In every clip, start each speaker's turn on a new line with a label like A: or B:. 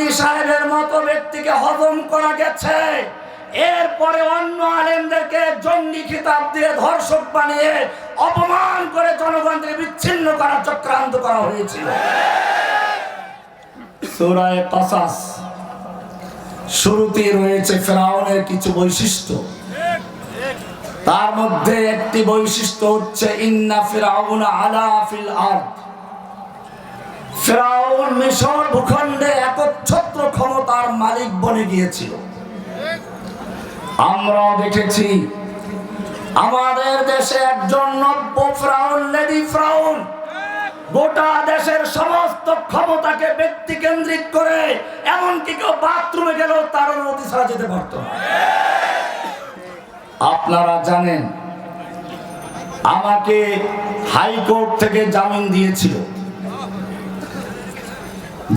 A: সাইদি সাহেবের মতো ব্যক্তিকে হজম করা গেছে। এরপরে অন্য আলেমদেরকে জঙ্গি খিতাব দিয়ে ধর্ষক বানিয়ে অপমান করে জনগণকে বিচ্ছিন্ন করার চক্রান্ত করা হয়েছিল। সূরায়ে কাসাস শুরুতেই রয়েছে ফেরাউনের কিছু বৈশিষ্ট্য। তার মধ্যে একটি বৈশিষ্ট্য হচ্ছে, ইন্না ফিরাউন আলা ফিল আরদ। ফেরাউন মিশর ভূখণ্ডে মালিক বনে গিয়েছিল। আমরা দেখেছি, আমাদের দেশে একজন নব্য ফ্রাউন, লেডি ফ্রাউন, গোটা দেশের সমস্ত ক্ষমতাকে ব্যক্তি কেন্দ্রিক করে এমনকি কেউ বাথরুমে গেলেও তার অনুমতি ছাড়া যেতে পারত আপনারা জানেন, আমাকে হাইকোর্ট থেকে জামিন দিয়েছিল।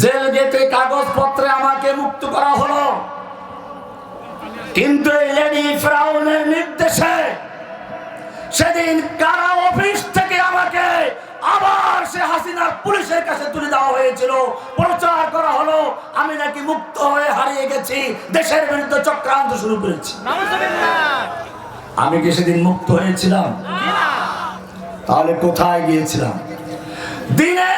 A: জেল গেটে কাগজপত্রে আমাকে মুক্ত করা হলো। কিন্তু এই লেডি ফ্রাউনের নির্দেশে সেদিন কারা অফিস থেকে আমাকে আবার সে হাসিনার পুলিশের কাছে তুলে দেওয়া হয়েছিল। প্রচার করা হলো আমি নাকি মুক্ত হয়ে হারিয়ে গেছি দেশের বিরুদ্ধে চক্রান্ত শুরু করেছি। আমি কি সেদিন মুক্ত হয়েছিলাম? তাহলে কোথায় গিয়েছিলাম? দিনে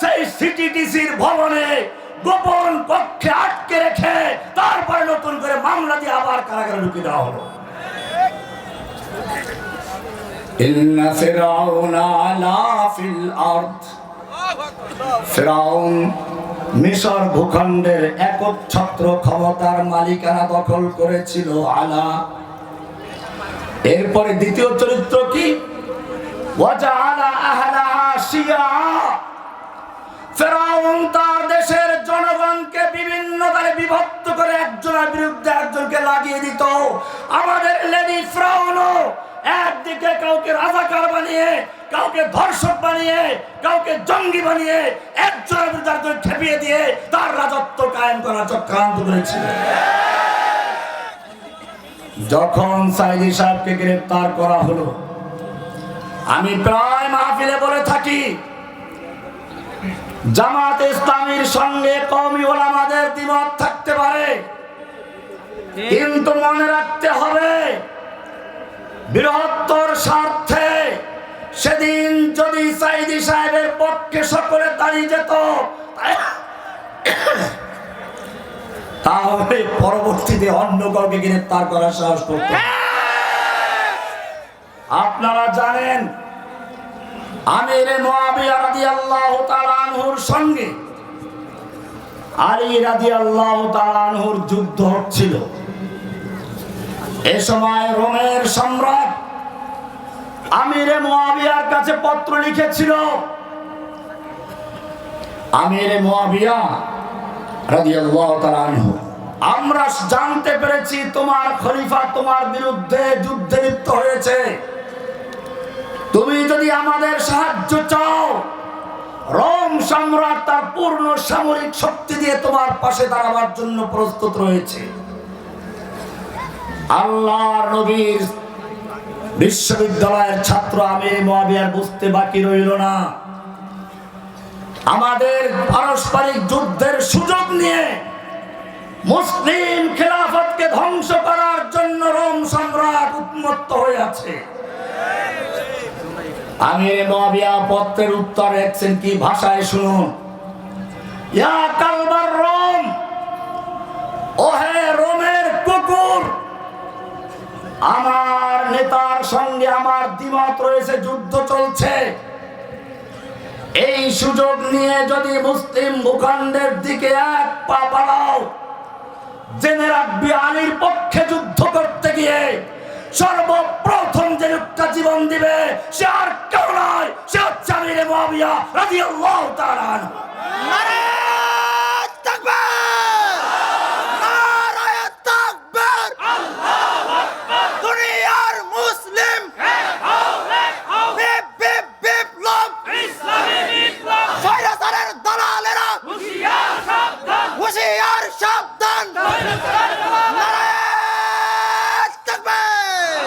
A: সেই সিটিডিসির ভবনে গোপন আটকে রেখে তারপরে নতুন করে মামলা দিয়ে আবার কারাগারে ঢুকিয়ে দেওয়া হলো। ক্ষমতার মালিকানা দখল করেছিল আলা। এরপরে দ্বিতীয় চরিত্র কি? ফেরাউন তার দেশের জনগণকে বিভিন্ন দলে বিভক্ত করে একজনের বিরুদ্ধে একজনকে লাগিয়ে দিত। আমাদের লেডি ফ্রাউনও একদিকে কাউকে রাজাকার বানিয়ে, কাউকে ধর্ষক বানিয়ে, কাউকে জঙ্গি বানিয়ে একজনের বিরুদ্ধে একজন খেপিয়ে দিয়ে তার রাজত্ব কায়েম করার চক্রান্ত করেছিল। যখন সাইদি সাহেবকে গ্রেফতার করা হলো, আমি প্রায় মাহফিলে বলে থাকি জামাত ইসলামীর সঙ্গে কওমি ওলামাদের দ্বিমত থাকতে পারে। কিন্তু মনে রাখতে হবে, বৃহত্তর স্বার্থে সেদিন যদি সাইদি সাহেবের পক্ষে সকলে দাঁড়িয়ে যেত, তাহলে পরবর্তীতে অন্য কাউকে গ্রেফতার করার সাহস করত আপনারা জানেন আমিরে রাদিয়াল্লাহু তাআলা আনহুর সঙ্গে আলী রাদিয়াল্লাহু তাআলা আনহুর যুদ্ধ হচ্ছিল। এ সময় রোমের সম্রাট আমিরে মুয়াবিয়ার কাছে পত্র লিখেছিল, আমিরে মুয়াবিয়া রাদিয়াল্লাহু তাআলা আনহু, আমরা জানতে পেরেছি তোমার খলিফা তোমার বিরুদ্ধে যুদ্ধে লিপ্ত হয়েছে। যদি আমাদের সাহায্য চাও, রোম সম্রাট তার পূর্ণ সামরিক শক্তি দিয়ে তোমার পাশে দাঁড়াবার জন্য প্রস্তুত রয়েছে। আল্লাহ নবীর বিশ্ববিদ্যালয়ের ছাত্র আমি মহাবিয়ার বুঝতে বাকি রইল না। আমাদের পারস্পরিক যুদ্ধের সুযোগ নিয়ে মুসলিম খেলাফতকে ধ্বংস করার জন্য রোম সম্রাট উন্মত্ত হয়ে আছে। আমির মুয়াবিয়া পত্রের উত্তর লিখছেন কি ভাষায় শুনুন। ইয়া কালবার রোম, ওহে রোমের কুকুর, আমার নেতার সঙ্গে আমার দ্বিমত রয়েছে, যুদ্ধ চলছে। এই সুযোগ নিয়ে যদি মুসলিম ভূখণ্ডের দিকে এক পা বাড়াও, জেনে রাখবি আলীর পক্ষে যুদ্ধ করতে গিয়ে। সর্বপ্রথম যে লোকটা জীবন দিবে, সে আর কেউ নয়, সে হচ্ছে আমির মুয়াবিয়া রাদিয়াল্লাহু তাআলা আনহু।
B: নারায়ণ তাকবীর! নারায়ণ তাকবীর! দুনিয়ার মুসলিম বিপ, বিপ, বিপ্লব! স্বৈরাচারের দালালেরা হুঁশিয়ার সাবধান নারায়ণ তাকবীর!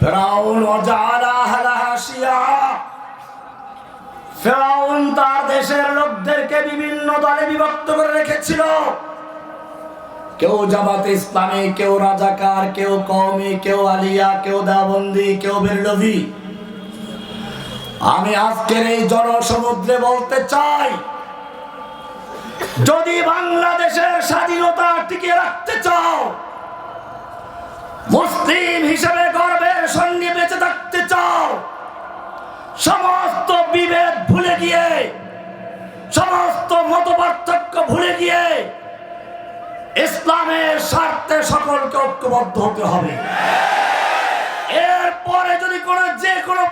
A: ফেরাউন ওয়াজালা আহলাহা শিয়া ফেরাউন তার আমাদেরকে বিভিন্ন দলে বিভক্ত করে রেখেছিল কেউ জামাতে ইসলামী, কেউ রাজাকার, কেউ কওমি, কেউ আলিয়া, কেউ দাবন্দি কেউ বেরলভি। আমি আজকের এই জনসমুদ্রে বলতে চাই, যদি বাংলাদেশের স্বাধীনতা টিকে রাখতে চাও, মুসলিম হিসেবে গর্বের সঙ্গে বেঁচে থাকতে চাও, সমস্ত বিভেদ ভুলে গিয়ে, সমস্ত মতপার্থক্য ভুলে গিয়ে ইসলামের স্বার্থে সকলকে ঐক্যবদ্ধ হতে হবে। এরপরে যদি কোনো যে কোনো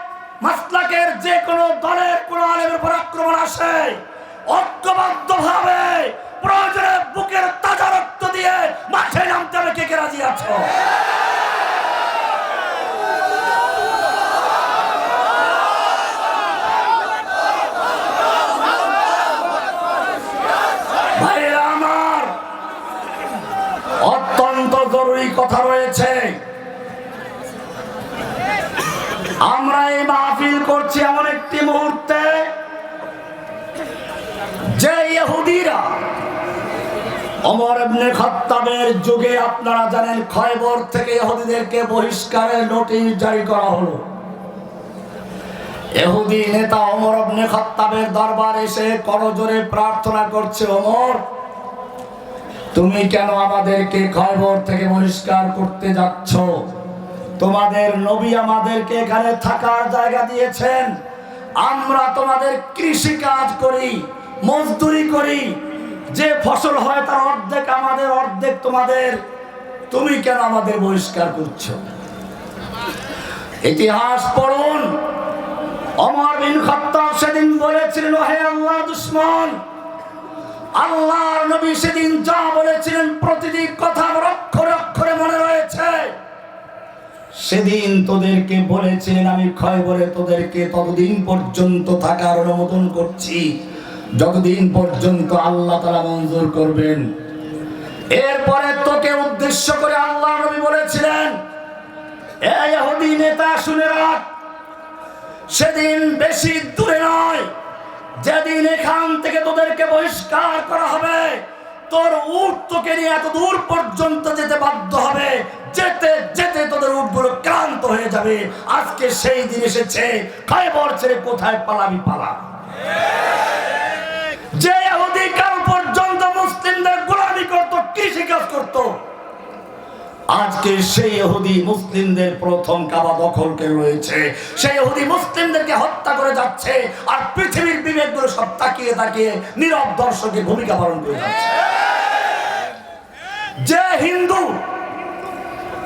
A: মাসলাকের, যে কোনো দলের, কোনো আলেমের উপর আক্রমণ আসে ঐক্যবদ্ধ ভাবে প্রয়োজনে বুকের তাজা রক্ত দিয়ে মাঠে নামতে হবে। কে কে রাজি আছো? কথা রয়েছে। আমরা এই মাহফিল করছি এমন একটি মুহূর্তে যে ইহুদিরা অমর ইবনে খাত্তাবের যুগে আপনারা জানেন খয়বর থেকে ইহুদিদেরকে বহিষ্কারের নোটিশ জারি করা হলো। এহুদি নেতা অমর ইবনে খাত্তাবের দরবার এসে করজোরে প্রার্থনা করছে অমর তুমি কেন আমাদেরকে খয়বর থেকে বহিষ্কার করতে যাচ্ছ? তোমাদের নবী আমাদেরকে এখানে থাকার জায়গা দিয়েছেন। আমরা তোমাদের কৃষি কাজ করি, মজদুরি করি। যে ফসল হয় তার অর্ধেক আমাদের, অর্ধেক তোমাদের। তুমি কেন আমাদের বহিষ্কার করছ? ইতিহাস পড়ুন। অমর বিন খত্তাব সেদিন বলেছিলেন হে আল্লাহ দুশ্মন আল্লাহর নবী সেদিন যা বলেছিলেন প্রতিটি কথা আমার অক্ষরে অক্ষরে মনে রয়েছে। সেদিন তোদেরকে বলেছিলেন আমি ক্ষয় বলে তোদেরকে ততদিন পর্যন্ত থাকার অনুমোদন করছি। যতদিন পর্যন্ত আল্লাহ তারা মঞ্জুর করবেন। এরপরে তোকে উদ্দেশ্য করে আল্লাহ নবী বলেছিলেন এই নেতা শুনে রাখ, সেদিন বেশি যেদিন এখান থেকে তোদেরকে বহিষ্কার করা হবে, তোর উট তোকে নিয়ে এত দূর পর্যন্ত যেতে বাধ্য হবে, যেতে যেতে তোদের উটগুলো ক্লান্ত হয়ে যাবে। আজকে সেই দিন এসেছে খাইবর ছেড়ে কোথায় পালাবি, পালা। যে অধিকার পর্যন্ত মুসলিমদের গোলামি করত কৃষি কাজ করত আজকে সেই ইহুদি মুসলিমদের প্রথম কাবা দখল করে রয়েছে। সেই ইহুদি মুসলিমদেরকে হত্যা করে যাচ্ছে আর পৃথিবীর বিবেকগুলো সব তাকিয়ে তাকিয়ে নীরব দর্শকের ভূমিকা পালন করে যাচ্ছে। যে হিন্দু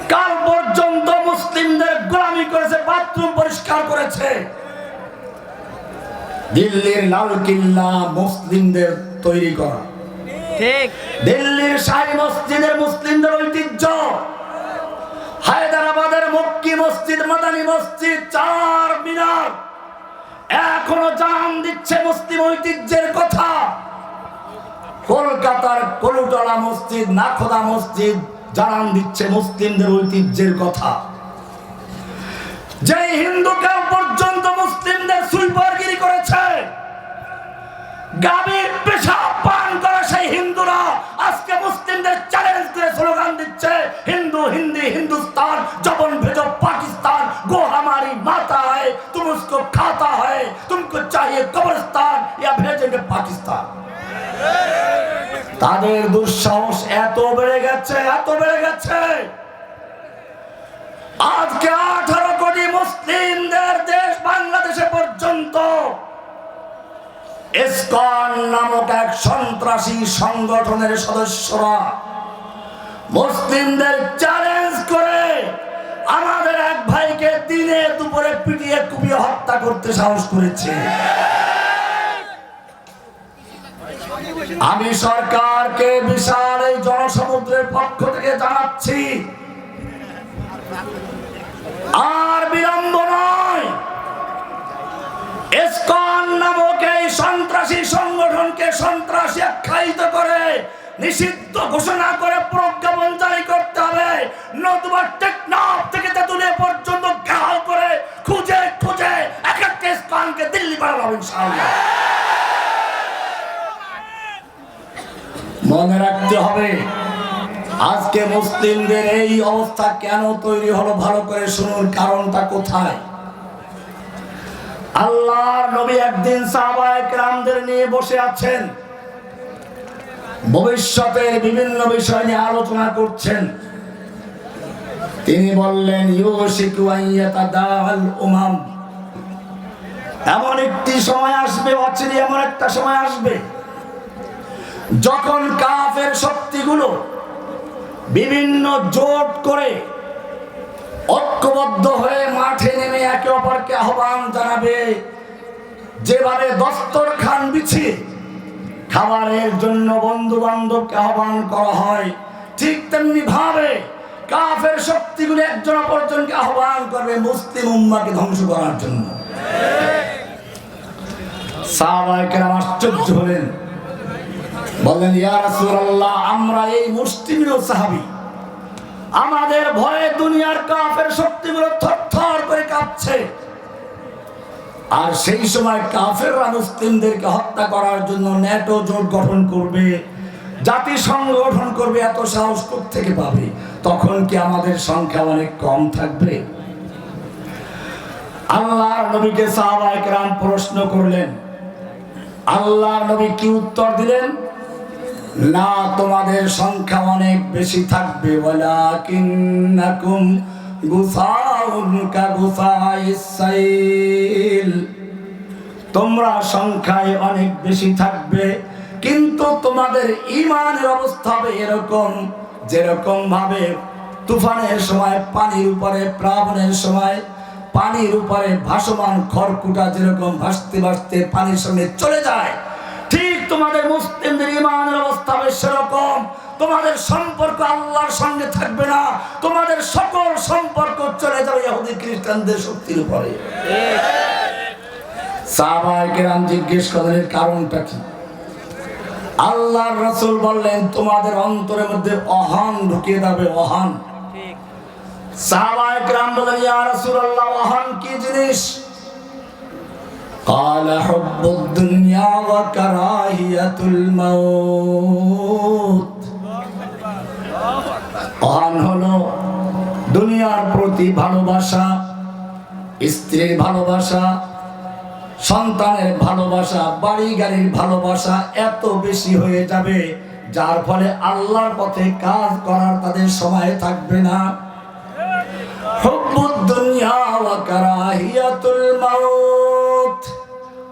A: কাল পর্যন্ত মুসলিমদের গোলামি করেছে বাথরুম পরিষ্কার করেছে দিল্লির লাল কিল্লা মুসলিমদের তৈরি করা।
C: ঠিক।
A: দিল্লির শাহী মসজিদের মুসলিমদের ঐতিহ্য। হায়দ্রাবাদের মক্কি মসজিদ, মাদানী মসজিদ, চার মিনার। এখনও জানান দিচ্ছে মুসলিম ঐতিহ্যের কথা। কলকাতার কলুটলা মসজিদ, নাখোদা মসজিদ জানান দিচ্ছে মুসলিমদের ঐতিহ্যের কথা। যে হিন্দু কাল পর্যন্ত মুসলিমদের সুইপারগিরি করেছে পান করে সেই হিন্দুরা আজকে মুসলিমদের চ্যালেঞ্জ করে স্লোগান দিচ্ছে, হিন্দু, হিন্দি, হিন্দুস্তান, জবন ভেজ পাকিস্তান, গো হামারি মাতা হয় তুমি উসকো খাতা হয়, তুমকো চাহিয়ে কবরস্তান ইয়া ভেজেঙ্গে পাকিস্তান। তাদের দুঃসাহস এত বেড়ে গেছে, এত বেড়ে গেছে। আজকে আঠারো কোটি মুসলিমদের দেশ বাংলাদেশে পর্যন্ত ইসকন নামক এক সন্ত্রাসী সংগঠনের সদস্যরা মুসলিমদের চ্যালেঞ্জ করে আমাদের এক ভাইকে দিনে দুপুরে পিটিয়ে কুপিয়ে হত্যা করতে সাহস করেছে। আমি সরকারকে বিশাল এই জনসমুদ্রের পক্ষ থেকে জানাচ্ছি, আর বিলম্ব নয়। নামক এই সন্ত্রাসী সংগঠনকে সন্ত্রাসী আখ্যায়িত করে, নিষিদ্ধ ঘোষণা করে প্রজ্ঞাপন জারি করতে হবে। নতুবা টেকনাফ থেকে পর্যন্ত করে খুঁজে খুঁজে এক দিল্লি ইনশাআল্লাহ। বুঝতে হবে, আজকে মুসলিমদের এই অবস্থা কেন তৈরি হলো ভালো করে শুনুন, কারণটা কোথায়? আল্লাহর নবী একদিন সাহাবায়ে কেরামদের নিয়ে বসে আছেন। ভবিষ্যতের বিভিন্ন বিষয় নিয়ে আলোচনা করছেন। তিনি বললেন উমাম। এমন একটি সময় আসবে, অচিরে এমন একটা সময় আসবে, যখন কাফের শক্তিগুলো বিভিন্ন জোট করে ঐক্যবদ্ধ হয়ে মাঠে নেমে একে অপরকে আহ্বান জানাবে। যেভাবে দস্তর খান বিছিয়ে খাবারের জন্য বন্ধু বান্ধবকে আহ্বান করা হয়, ঠিক তেমনি ভাবে কাফের শক্তিগুলো একজন অপরজনকে আহ্বান করবে মুসলিম উম্মাকে ধ্বংস করার জন্য। আশ্চর্য হলেন। বললেন, ইয়া আমরা এই মুসলিমের সাহাবী। আমাদের ভয়ে দুনিয়ার কাফের শক্তিগুলো থরথর করে কাঁপছে। আর সেই সময় কাফেররা মুসলিমদেরকে হত্যা করার জন্য ন্যাটো জোট গঠন করবে, জাতিসংঘ গঠন করবে, এত সাহস থেকে পাবে? তখন কি আমাদের সংখ্যা অনেক কম থাকবে? আল্লাহর নবীকে সাহাবায়ে কেরাম প্রশ্ন করলেন, আল্লাহর নবী কি উত্তর দিলেন? না, তোমাদের সংখ্যা অনেক বেশি থাকবে। সাইল। তোমরা সংখ্যায় অনেক বেশি থাকবে, কিন্তু তোমাদের ইমানের অবস্থা হবে এরকম, যেরকম ভাবে তুফানের সময়, পানির উপরে প্লাবনের সময়, পানির উপরে ভাসমান খড়কুটা যেরকম ভাসতে ভাসতে পানির সঙ্গে চলে যায় তোমাদের মুসলিমদের ইমানের অবস্থা হবে সেরকম। তোমাদের সম্পর্ক আল্লাহর সঙ্গে থাকবে না। তোমাদের সকল সম্পর্ক চলে যাবে ইহুদি খ্রিস্টানদের শক্তির উপরে। সাহাবায়ে কেরাম জিজ্ঞেস এর কারণটা কি? আল্লাহর রাসূল বললেন তোমাদের অন্তরের মধ্যে অহং ঢুকিয়ে দেবে অহং সাহাবায়ে কেরাম বলেন ইয়া রাসূলুল্লাহ অহং কি জিনিস? قال حب الدنيا وكراهية الموت অহং হলো দুনিয়ার প্রতি ভালোবাসা স্ত্রীর ভালোবাসা সন্তানের ভালোবাসা বাড়ি গাড়ির ভালোবাসা এত বেশি হয়ে যাবে যার ফলে আল্লাহর পথে কাজ করার তাদের সময় থাকবে না হুব্বুদ দুনিয়া ওয়া কারাহিয়াতুল মাউত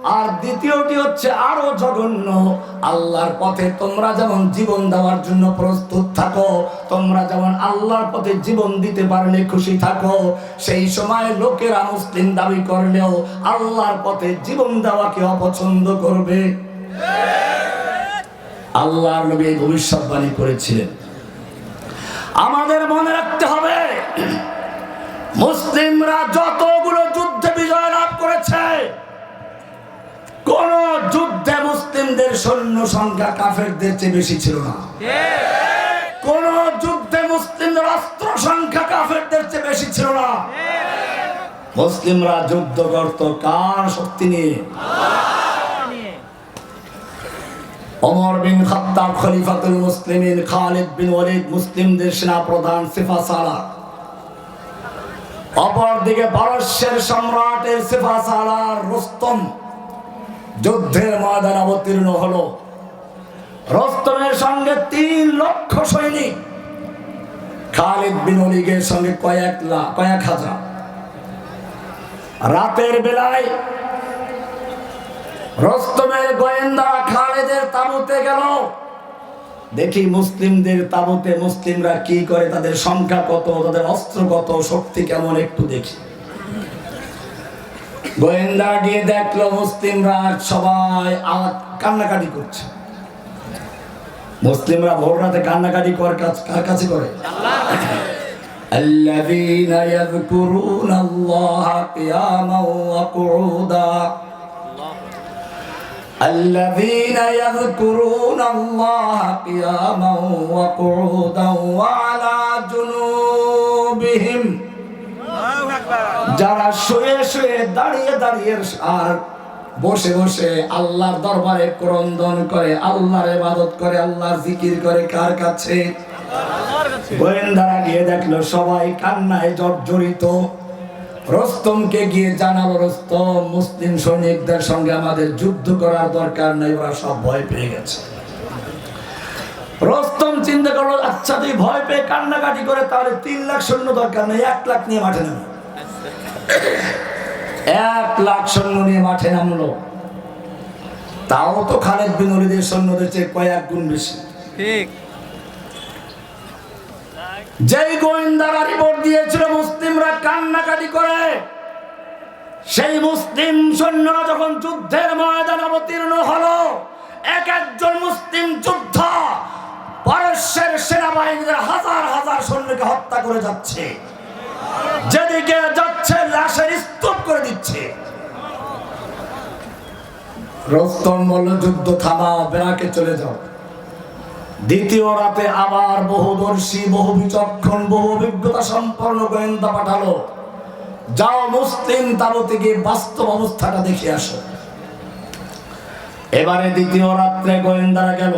A: আর দ্বিতীয়টি হচ্ছে আরও জঘন্য, আল্লাহর পথে তোমরা যেমন জীবন দেওয়ার জন্য প্রস্তুত থাকো, তোমরা যেমন আল্লাহর পথে জীবন দিতে পারলে খুশি থাকো, সেই সময় লোকেরা মুসলিম দাবি করলেও আল্লাহর পথে জীবন দেওয়াকে অপছন্দ করবে? আল্লাহর নবী ভবিষ্যৎবাণী করেছিলেন। আমাদের মনে রাখতে হবে, মুসলিমরা যতগুলো যুদ্ধে বিজয় লাভ করেছে মুসলিমদের সৈন্য সংখ্যা কাফেরদের চেয়ে বেশি ছিল না। কোন যুদ্ধে মুসলিমদের অস্ত্র সংখ্যা কাফেরদের চেয়ে বেশি ছিল না। মুসলিমরা যুদ্ধ করত কার শক্তি নিয়ে? ওমর বিন খলিফাতুল খালিদ বিন ওয়ালিদ মুসলিমদের সেনা প্রধান সিফা সালাহ অপরদিকে পারস্যের সম্রাটের সিফা সালার রুস্তম যুদ্ধের ময়দান অবতীর্ণ হলো। রস্তমের সঙ্গে তিন লক্ষ সৈনিক। খালিদ বিন অলিগের সঙ্গে কয়েক লাখ কয়েক হাজার। রাতের বেলায় রস্তমের গোয়েন্দা খালেদের তাবুতে গেল। দেখি মুসলিমদের তাবুতে মুসলিমরা কি করে, তাদের সংখ্যা কত, তাদের অস্ত্র কত, শক্তি কেমন একটু দেখি। গোয়েন্দা গিয়ে দেখলো মুসলিমরা সবাই আ- কান্নাকাটি করছে মুসলিমরা ভোর রাতে কান্নাকাটি কর কাজ- কার কাছে করে الذين يذكرون الله قياما وقعودا الذين يذكرون الله قياما وقعودا وعلى جنوبهم যারা শুয়ে শুয়ে দাঁড়িয়ে দাঁড়িয়ে আর বসে বসে আল্লাহর দরবারে ক্রন্দন করে, আল্লাহর ইবাদত করে, আল্লাহর জিকির করে, কার কাছে? গোয়েন্দারা গিয়ে দেখল, সবাই কান্নায় জর্জরিত। রস্তমকে গিয়ে জানালো, রস্তম, মুসলিম সৈনিকদের সঙ্গে আমাদের যুদ্ধ করার দরকার নেই, ওরা সব ভয় পেয়ে গেছে। রস্তম চিন্তা করল আচ্ছা তুই ভয় পেয়ে কান্নাকাটি করে তাহলে তিন লাখ সৈন্য দরকার নেই, এক লাখ নিয়ে মাঠে নামো। এক লাখ সৈন্য নিয়ে মাঠে নামলো। তাও তো খালেদ বিন ওলিদের সৈন্যদের চেয়ে কয়েক গুণ বেশি।
B: ঠিক।
A: যেই গোয়েন্দারা রিপোর্ট দিয়েছিল মুসলিমরা কান্নাকাটি করে। সেই মুসলিম সৈন্যরা যখন যুদ্ধের ময়দান অবতীর্ণ হলো এক একজন মুসলিম যোদ্ধা পারস্যের সেনাবাহিনীদের হাজার হাজার সৈন্যকে হত্যা করে যাচ্ছে। যেদিকে যাচ্ছে, লাশের স্তূপ করে দিচ্ছে। বেড়াকে চলে যাও। দ্বিতীয় রাতে আবার বহুদর্শী বহু বিচক্ষণ, বহু অভিজ্ঞতা সম্পন্ন গোয়েন্দা পাঠালো। যাও মুসলিম তাবতে গিয়ে বাস্তব অবস্থাটা দেখে আসো। এবারে দ্বিতীয় রাত্রে গোয়েন্দারা গেল।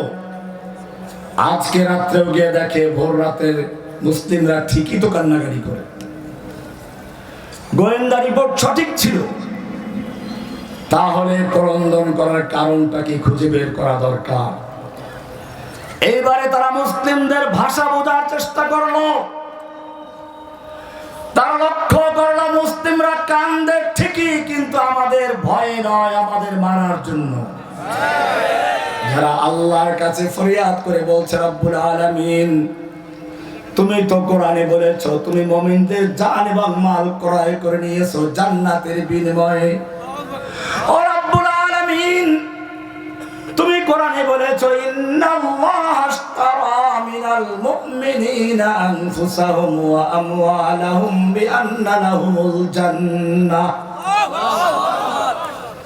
A: আজকে রাত্রেও গিয়ে দেখে ভোর রাতের মুসলিমরা ঠিকই তো কান্নাকারি করে। গোয়েন্দা রিপোর্ট সঠিক ছিল। তাহলে প্রলন্দন করার কারণটা কি খুঁজে বের করা দরকার? এইবারে তারা মুসলিমদের ভাষা বোঝার চেষ্টা করল। তারা লক্ষ্য করল, মুসলিমরা কান্দে ঠিকই, কিন্তু আমাদের ভয় নয় আমাদের মারার জন্য। যারা আল্লাহর কাছে ফরিয়াদ করে বলছে, রব্বুল আলামিন তুমি তো কোরআনে বলেছ তুমি মমিনদের জান এবং মাল ক্রয় করে নিয়েছো জান্নাতের বিনিময়ে। ও রব্বুল আলামিন তুমি কোরআনে বলেছ ইন্নাল্লাহ আশতারা মিনাল মুমিনিনা আনফুসাহুম ওয়া আমওয়ালাহুম বিআন্না লাহুমুল জান্নাহ।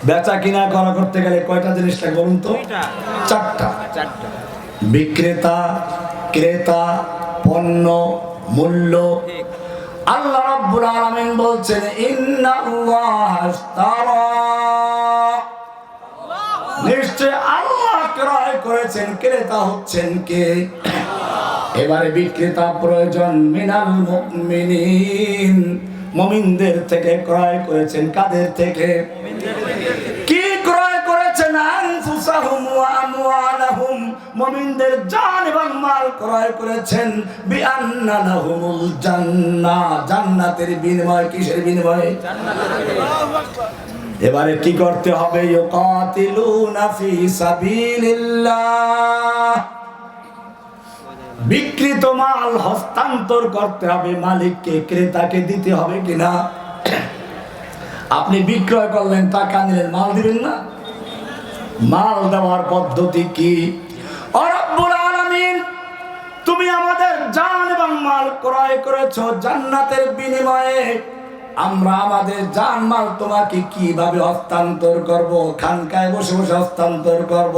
A: বেচা কিনা করা করতে গেলে কয়টা জিনিস লাগে বলুন তো? চারটা। বিক্রেতা ক্রেতা পণ্য মূল্য। আল্লাহ রাব্বুল আলামিন বলছেন ইন্নাল্লাহ নিশ্চয় আল্লাহ ক্রয় করেছেন ক্রেতা হচ্ছেন কে? এবারে বিক্রেতা প্রয়োজন মিনাল মুমিনিন। মুমিনদের থেকে ক্রয় করেছেন কাদের থেকে। কি ক্রয় করেছেন? আনফুসাহুম ওয়া আমওয়ালাহুম। মুমিনদের জান এবং মাল ক্রয় করেছেন। বিআন্না লাহুমুল জান্নাহ জান্নাতের বিনিময় কিসের বিনিময়ে? এবারে কি করতে হবে? ইউকাতিলুনা ফি সাবিলিল্লাহ। বিকৃত মাল হস্তান্তর করতে হবে। মালিককে, ক্রেতাকে দিতে হবে কিনা? আপনি বিক্রয় করলেন, টাকা নিলেন, মাল দিবেন না? মাল দেওয়ার পদ্ধতি কি? তুমি আমাদের জান এবং মাল ক্রয় করেছ জান্নাতের বিনিময়ে। আমরা আমাদের জান মাল তোমাকে কীভাবে হস্তান্তর করব? খানকায় বসে বসে হস্তান্তর করব?